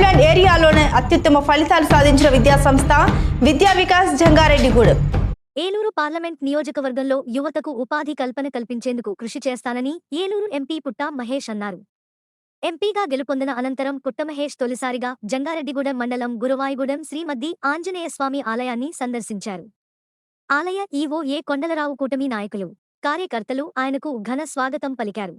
చదువులోనే అత్యుత్తమ ఫలితాలు సాధించిన విద్యాసంస్థ విద్యా వికాస్ జంగారెడ్డిగూడెం. ఏలూరు పార్లమెంట్ నియోజకవర్గంలో యువతకు ఉపాధి కల్పన కల్పించేందుకు కృషి చేస్తానని ఏలూరు ఎంపీ పుట్ట మహేష్ అన్నారు. ఎంపీగా గెలుపొందిన అనంతరం కుట్టమహేష్ తొలిసారిగా జంగారెడ్డిగూడెం మండలం గురువాయిగూడెం శ్రీమద్ది ఆంజనేయస్వామి ఆలయాన్ని సందర్శించారు. ఆలయ ఈవో ఏ కొండలరావు కూటమి నాయకులు కార్యకర్తలు ఆయనకు ఘన స్వాగతం పలికారు.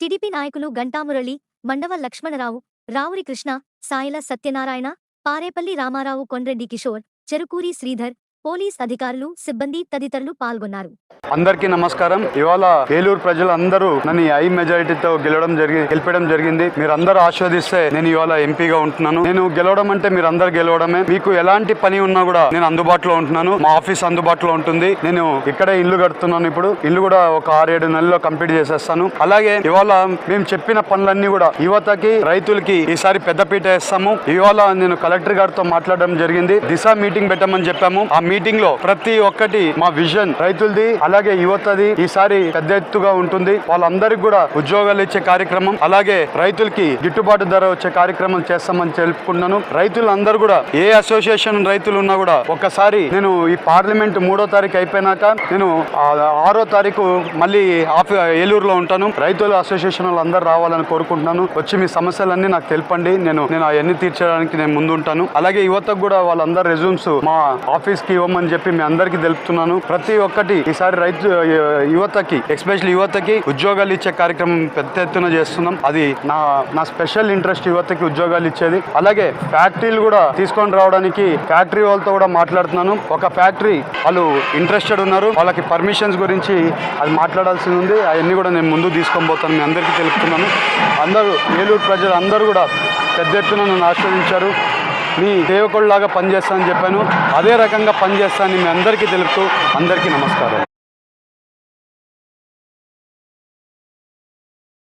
టిడిపి నాయకులు గంటామురళి మండవ లక్ష్మణరావు రావురి కృష్ణ సాయిల సత్యనారాయణ పారేపల్లి రామారావు కొండ్రెడ్డి కిషోర్ చెరుకూరి శ్రీధర్ పోలీస్ అధికారులు సిబ్బంది తదితరులు పాల్గొన్నారు. అందరికీ నమస్కారం. ఇవాళ ఏలూరు ప్రజలు అందరూ నన్ను ఐ మెజారిటీతో గెలవడం జరిగి గెలిపడం జరిగింది. మీరు అందరూ ఆస్వాదిస్తే నేను ఇవాళ ఎంపీగా ఉంటున్నాను. నేను గెలవడం అంటే మీరు అందరు గెలవడమే. మీకు ఎలాంటి పని ఉన్నా కూడా నేను అందుబాటులో ఉంటున్నాను. మా ఆఫీస్ అందుబాటులో ఉంటుంది. నేను ఇక్కడే ఇల్లు కడుతున్నాను ఇప్పుడు. ఇల్లు కూడా ఒక ఆరేడు నెలల్లో కంప్లీట్ చేసేస్తాను. అలాగే ఇవాళ మేము చెప్పిన పనులన్నీ కూడా యువతకి రైతులకి ఈసారి పెద్దపీట వేస్తాము. ఇవాళ నేను కలెక్టర్ గారితో మాట్లాడడం జరిగింది. దిశ మీటింగ్ పెట్టమని చెప్పాము. ఆ మీటింగ్ లో ప్రతి ఒక్కటి మా విజన్ రైతులది అలాగే యువతది ఈసారి పెద్ద ఎత్తుగా ఉంటుంది. వాళ్ళందరికీ కూడా ఉద్యోగాలు ఇచ్చే కార్యక్రమం అలాగే రైతులకి గిట్టుబాటు ధర వచ్చే కార్యక్రమం చేస్తామని తెలుపుకుంటున్నాను. రైతులందరూ కూడా ఏ అసోసియేషన్ రైతులు ఉన్నా కూడా ఒక్కసారి నేను ఈ పార్లమెంట్ మూడో తారీఖు అయిపోయినాక నేను ఆరో తారీఖు మళ్ళీ ఆఫీ ఏలూరులో ఉంటాను. రైతుల అసోసియేషన్ వాళ్ళందరూ రావాలని కోరుకుంటున్నాను. వచ్చి మీ సమస్యలన్నీ నాకు తెలపండి. నేను నేను అవన్నీ తీర్చడానికి నేను ముందు ఉంటాను అలాగే యువతకు కూడా వాళ్ళందరూ రెజ్యూమ్స్ మా ఆఫీస్కి ఇవ్వమని చెప్పి మీ అందరికీ తెలుపుతున్నాను. ప్రతి ఒక్కటి ఈసారి రైతు యువతకి ఎస్పెషల్లీ యువతకి ఉద్యోగాలు ఇచ్చే కార్యక్రమం పెద్ద ఎత్తున చేస్తున్నాం. అది నా నా స్పెషల్ ఇంట్రెస్ట్ యువతకి ఉద్యోగాలు ఇచ్చేది. అలాగే ఫ్యాక్టరీలు కూడా తీసుకొని రావడానికి ఫ్యాక్టరీ వాళ్ళతో కూడా మాట్లాడుతున్నాను. ఒక ఫ్యాక్టరీ వాళ్ళు ఇంట్రెస్టెడ్ ఉన్నారు. వాళ్ళకి పర్మిషన్స్ గురించి అది మాట్లాడాల్సి ఉంది. అవన్నీ కూడా నేను ముందు తీసుకొని పోతాను. మీ అందరికీ తెలుపుతున్నాను. అందరూ ఏలూరు ప్రజలు అందరూ కూడా పెద్ద ఎత్తున నన్ను ఆస్వాదించారు మీ సేవకుడిలాగా పనిచేస్తానని చెప్పాను. అదే రకంగా పనిచేస్తానని మీ అందరికీ తెలుపుతూ అందరికీ నమస్కారం.